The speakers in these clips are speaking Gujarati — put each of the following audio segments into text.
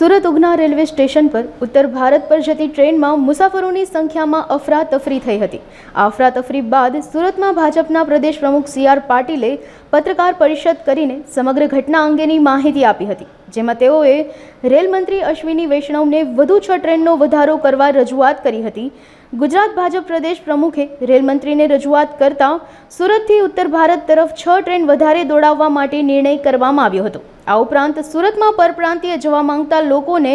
સુરત ઉગના રેલવે સ્ટેશન પર ઉત્તર ભારત પર જતી ટ્રેનમાં મુસાફરોની સંખ્યામાં અફરાતફરી થઈ હતી. આ અફરાતફરી બાદ સુરતમાં ભાજપના પ્રદેશ પ્રમુખ સી આર પાટીલે પત્રકાર પરિષદ કરીને સમગ્ર ઘટના અંગેની માહિતી આપી હતી, જેમાં તેઓએ રેલમંત્રી અશ્વિની વૈષ્ણવને વધુ છ ટ્રેનનો વધારો કરવા રજૂઆત કરી હતી. ગુજરાત ભાજપ પ્રદેશ પ્રમુખે રેલમંત્રીને રજૂઆત કરતાં સુરતથી ઉત્તર ભારત તરફ છ ટ્રેન વધારે દોડાવવા માટે નિર્ણય કરવામાં આવ્યો હતો. આ ઉપરાંત સુરતમાં પરપ્રાંતીય જવા માંગતા લોકોને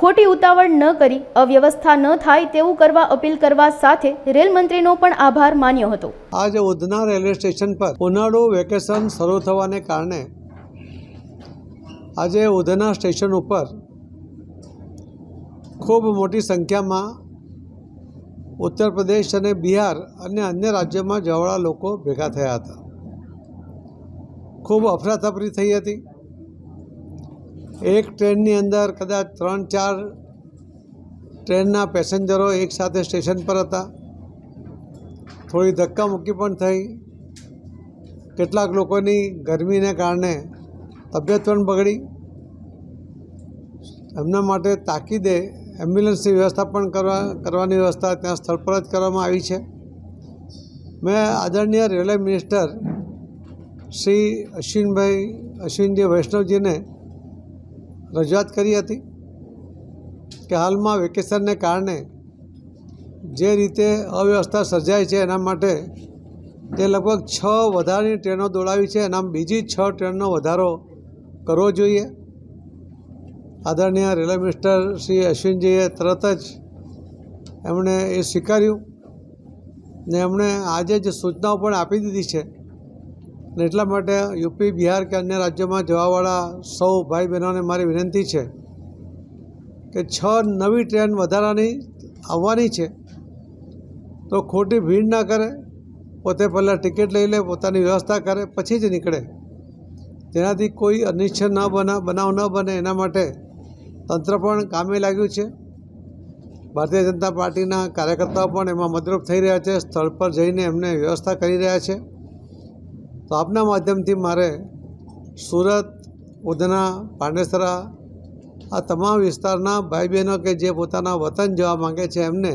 ખોટી ઉતાવળ ન કરી, અવ્યવસ્થા ન થાય તેવું કરવા અપીલ કરવા સાથે રેલમંત્રીનો પણ આભાર માન્યો હતો. આજે ઉધના રેલવે સ્ટેશન પર ઉનાળુ વેકેશન શરૂ થવાને કારણે આજે ઉધના સ્ટેશન ઉપર ખૂબ મોટી સંખ્યામાં ઉત્તર પ્રદેશ અને બિહાર અને અન્ય રાજ્યોમાં જવાળા લોકો ભેગા થયા હતા. ખૂબ અફરાતફરી થઈ હતી. એક ટ્રેનની અંદર કદાચ ત્રણ, ચાર ટ્રેનના પેસેન્જરો એકસાથે સ્ટેશન પર હતા. થોડી ધક્કામુક્કી પણ થઈ. કેટલાક લોકોની ગરમીને કારણે તબિયત પણ બગડી. એમના માટે તાકીદે એમ્બ્યુલન્સની વ્યવસ્થા પણ કરવા, કરવાની વ્યવસ્થા ત્યાં સ્થળ પર જ કરવામાં આવી છે. મેં આદરણીય રેલવે મિનિસ્ટર શ્રી અશ્વિનભાઈ, અશ્વિનજી વૈષ્ણવજીને રજૂઆત કરી હતી કે હાલમાં વેકેશનને કારણે જે રીતે અવ્યવસ્થા સર્જાય છે એના માટે તે લગભગ છ વધારાની ટ્રેનો દોડાવી છે. એના બીજી છ ટ્રેનનો વધારો કરવો જોઈએ. આદરણીય રેલવે મિનિસ્ટર શ્રી અશ્વિનજીએ તરત જ એમણે એ સ્વીકાર્યું ને એમણે આજે જ સૂચનાઓ પણ આપી દીધી છે ને એટલા માટે યુપી, બિહાર કે અન્ય રાજ્યોમાં જવાવાળા સૌ ભાઈ બહેનોને મારી વિનંતી છે કે છ નવી ટ્રેન વધારાની આવવાની છે તો ખોટી ભીડ ના કરે, પોતે પહેલાં ટિકિટ લઈ લે, પોતાની વ્યવસ્થા કરે, પછી જ નીકળે. તેનાથી કોઈ અનિચ્છ ન બના, બનાવ ન બને, એના માટે તંત્ર પણ કામે લાગ્યું છે. ભારતીય જનતા પાર્ટીના કાર્યકર્તાઓ પણ એમાં મદરૂપ થઈ રહ્યા છે, સ્થળ પર જઈને એમને વ્યવસ્થા કરી રહ્યા છે. તો આપના માધ્યમથી મારે સુરત, ઉધના, પાંડેસરા, આ તમામ વિસ્તારના ભાઈ બહેનો કે જે પોતાના વતન જવા માંગે છે એમને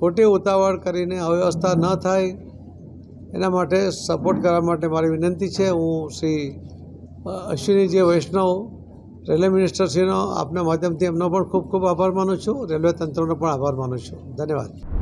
ખોટી ઉતાવળ કરીને અવ્યવસ્થા ન થાય. એના માટે સપોર્ટ કરવા માટે મારી વિનંતી છે. હું શ્રી અશ્વિનીજી વૈષ્ણવ, રેલવે મિનિસ્ટરશ્રીનો આપના માધ્યમથી એમનો પણ ખૂબ ખૂબ આભાર માનું છું. રેલવે તંત્રનો પણ આભાર માનું છું. ધન્યવાદ.